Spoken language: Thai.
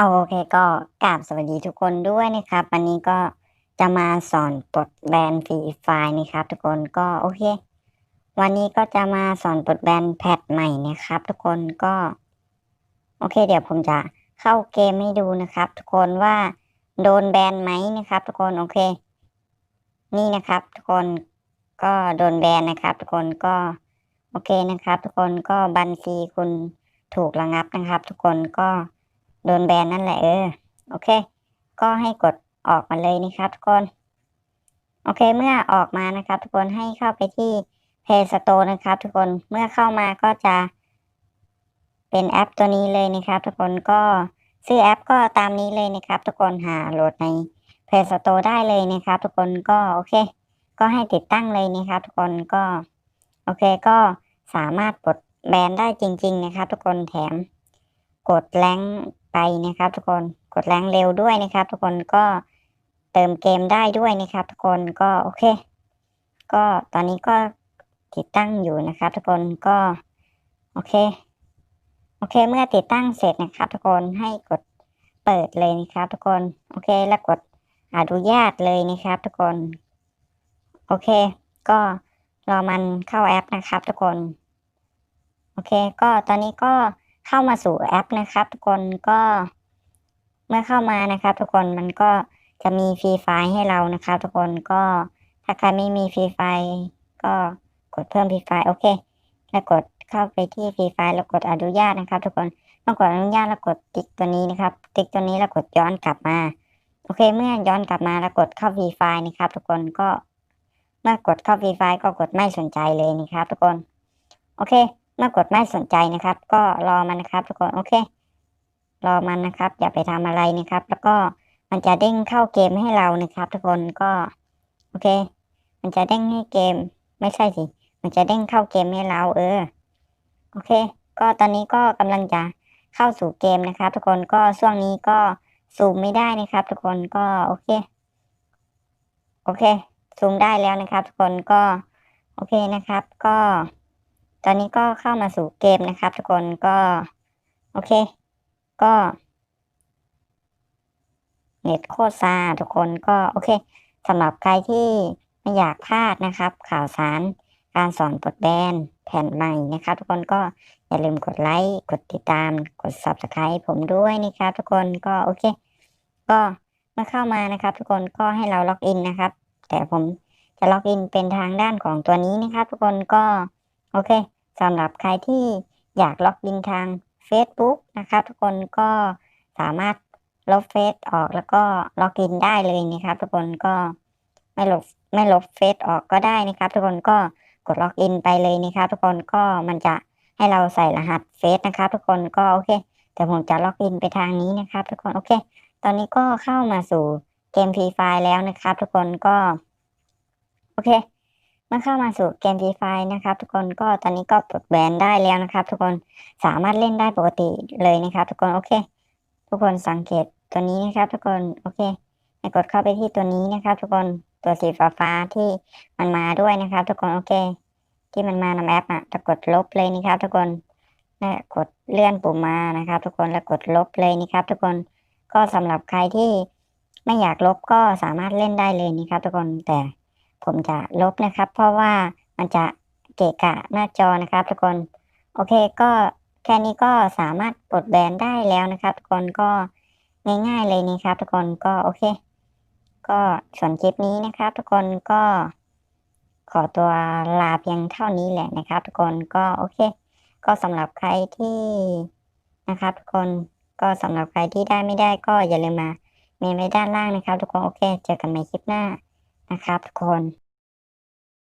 โอเคก็กราบสวัสดีทุกคนด้วยนะครับ วันนี้ก็จะมาสอนปลดแบนฟรีไฟล์นะครับ ทุกคนก็โอเค วันนี้ก็จะมาสอนปลดแบนแพทใหม่นะครับ ทุกคนก็ โอเค เดี๋ยวผมจะเข้าเกมให้ดูนะครับ ทุกคนว่าโดนแบนไหมนะครับ ทุกคนโอเค นี่นะครับ ทุกคนก็โดนแบนนะครับ ทุกคนก็โอเคนะครับ ทุกคนก็บัญชีคุณถูกระงับนะครับ ทุกคนก็ โดนแบนนั่นแหละเออโอเค ก็ให้กดออกมาเลยนะครับทุกคน โอเคเมื่อออกมานะครับทุกคนให้เข้าไปที่ Play Store นะครับ ทุกคนเมื่อเข้ามาก็จะ เป็นแอปตัวนี้เลยนะครับ ทุกคนก็ซื้อแอปก็ตามนี้เลยนะครับ ทุกคนหาโหลดใน Play Store ได้เลยนะครับ ทุกคนก็โอเค ก็ให้ติดตั้งเลยนะครับ ทุกคนก็โอเคก็สามารถปลดแบนได้จริง ๆ นะครับ ทุกคนแถม กดแรง ไปนะครับ ทุกคนกดแรงเร็วด้วยนะครับ ทุกคนก็เติมเกมได้ด้วยนะครับ ทุกคนก็โอเค ก็ตอนนี้ก็ติดตั้งอยู่นะครับ ทุกคนก็โอเคโอเค เมื่อติดตั้งเสร็จนะครับ ทุกคนให้กดเปิดเลยนะครับ ทุกคนโอเค แล้วกดอนุญาตเลยนะครับ ทุกคน โอเค ก็รอมันเข้าแอปนะครับ ทุกคน โอเค ก็ตอนนี้ก็ เข้ามาสู่แอปนะครับ ทุกคนก็เมื่อเข้ามานะครับ ทุกคนมันก็จะมีฟรีไฟล์ให้เรานะครับ ทุกคนก็ถ้าใครไม่มีฟรีไฟล์ก็กดเพิ่มฟรีไฟล์โอเค แล้วกดเข้าไปที่ฟรีไฟล์แล้วกดอนุญาตนะครับ ทุกคนต้องกดอนุญาตแล้วกดติ๊กตัวนี้นะครับ ติ๊กตัวนี้แล้วกดย้อนกลับมาโอเค เมื่อย้อนกลับมาแล้วกดเข้าฟรีไฟล์นะครับ ทุกคนก็เมื่อกดเข้าฟรีไฟล์ก็กดไม่สนใจเลยนะครับ ทุกคน โอเค มื่อกดไม่สนใจนะครับ ก็รอมันนะครับ ทุกคนโอเค รอมันนะครับ อย่าไปทำอะไรนะครับ แล้วก็มันจะเด้งเข้าเกมให้เรานะครับ ทุกคนก็โอเค มันจะเด้งให้เกม ไม่ใช่สิ มันจะเด้งเข้าเกมให้เราเออโอเค ก็ตอนนี้ก็กำลังจะเข้าสู่เกมนะครับ ทุกคนก็ช่วงนี้ก็ซูมไม่ได้นะครับ ทุกคนก็โอเคโอเคซูมได้แล้วนะครับ ทุกคนก็โอเคนะครับ ก็ ตอนนี้ก็เข้ามาสู่เกมนะครับ ทุกคนก็ โอเค ก็เน็ตโคตรซาทุกคนก็โอเคสำหรับใครที่ไม่อยากพลาดนะครับ ข่าวสารการสอนปลดแบนแผ่นใหม่นะครับ ทุกคนก็อย่าลืมกดไลค์กดติดตามกด subscribe ผมด้วยนะครับ ทุกคนก็โอเค ก็เมื่อเข้ามานะครับ ทุกคนก็ให้เราล็อกอินนะครับ แต่ผมจะล็อกอินเป็นทางด้านของตัวนี้นะครับ ทุกคนก็ โอเคสำหรับใครที่อยากล็อกอินทาง Facebook นะครับ ทุกคนก็สามารถลบเฟซออกแล้วก็ล็อกอินได้เลยนะครับ ทุกคนก็ไม่ลบไม่ลบเฟซออกก็ได้นะครับ ทุกคนก็กดล็อกอินไปเลยนะครับ ทุกคนก็มันจะให้เราใส่รหัสเฟซนะครับ ทุกคนก็โอเคแต่ผมจะล็อกอินไปทางนี้นะครับ ทุกคนโอเค ตอนนี้ก็เข้ามาสู่เกมฟรีไฟแล้วนะครับ ทุกคนก็ โอเค มื่อเข้ามาสู่เกมฟีไฟนะครับ ทุกคนก็ตอนนี้ก็ปลดแบนได้แล้วนะครับ ทุกคนสามารถเล่นได้ปกติเลยนะครับ ทุกคนโอเค ทุกคนสังเกตตัวนี้นะครับ ทุกคนโอเคกดเข้าไปที่ตัวนี้นะครับ ทุกคนตัวสีฟ้าฟ้าที่มันมาด้วยนะครับ ทุกคนโอเค ที่มันมานำแอปอะจะกดลบเลยนะครับ ทุกคนและกดเลื่อนปุ่มมานะครับ ทุกคนแล้วกดลบเลยนะครับ ทุกคนก็สำหรับใครที่ไม่อยากลบก็สามารถเล่นได้เลยนะครับ ทุกคนแต่ ผมจะลบนะครับ เพราะว่ามันจะเกะกะหน้าจอนะครับ ทุกคนโอเคก็แค่นี้ก็สามารถปลดแบนได้แล้วนะครับ ทุกคนก็ง่ายๆเลยนี่ครับ ทุกคนก็โอเค ก็ส่วนคลิปนี้นะครับ ทุกคนก็ขอตัวลาเพียงเท่านี้แหละนะครับ ทุกคนก็โอเค ก็สำหรับใครที่นะครับ ทุกคนก็สำหรับใครที่ได้ไม่ได้ก็อย่าลืมมาเมนไว้ด้านล่างนะครับ ทุกคนโอเค เจอกันใหม่คลิปหน้า นะครับทุกคน